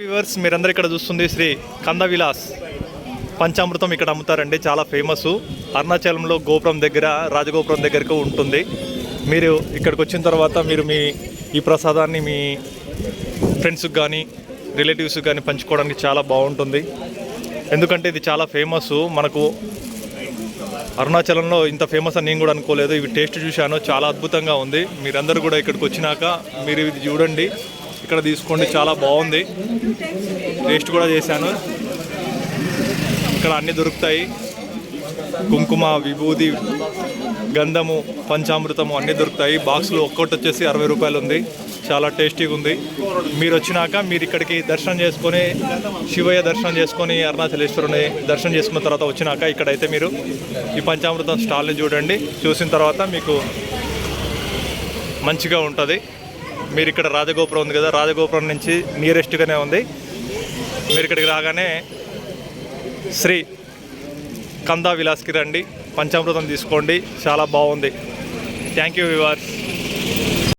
Viewers మీరందరూ ఇక్కడ చూస్తుంది శ్రీ కంద విలాస్ పంచామృతం ఇక్కడ అమ్ముతారండి చాలా ఫేమస్. అరుణాచలంలో గోపురం దగ్గర రాజగోపురం దగ్గరకు ఉంటుంది. మీరు ఇక్కడికి వచ్చిన తర్వాత మీరు మీ ఈ ప్రసాదాన్ని మీ ఫ్రెండ్స్కి కానీ రిలేటివ్స్కి కానీ పంచుకోవడానికి చాలా బాగుంటుంది. ఎందుకంటే ఇది చాలా ఫేమస్. మనకు అరుణాచలంలో ఇంత ఫేమస్ అని నేను కూడా అనుకోలేదు. ఇవి టేస్ట్ చూశాను చాలా అద్భుతంగా ఉంది. మీరందరూ కూడా ఇక్కడికి వచ్చినాక మీరు ఇది చూడండి. ఇక్కడ తీసుకోండి చాలా బాగుంది. టేస్ట్ కూడా చేశాను. ఇక్కడ అన్నీ దొరుకుతాయి. కుంకుమ విభూది గంధము పంచామృతము అన్నీ దొరుకుతాయి. బాక్స్లో ఒక్కొక్కటి వచ్చేసి అరవై రూపాయలు ఉంది. చాలా టేస్టీగా ఉంది. మీరు వచ్చినాక మీరు ఇక్కడికి దర్శనం చేసుకొని శివయ్య దర్శనం చేసుకొని అరుణాచలేశ్వరుని దర్శనం చేసుకున్న తర్వాత వచ్చినాక ఇక్కడైతే మీరు ఈ పంచామృతం స్టాల్ని చూడండి. చూసిన తర్వాత మీకు మంచిగా ఉంటుంది. మీరు ఇక్కడ రాజగోపురం ఉంది కదా రాజగోపురం నుంచి నియరెస్ట్గానే ఉంది. మీరు ఇక్కడికి రాగానే శ్రీ కందా విలాస్కి రండి పంచామృతం తీసుకోండి చాలా బాగుంది. Thank you వివార్స్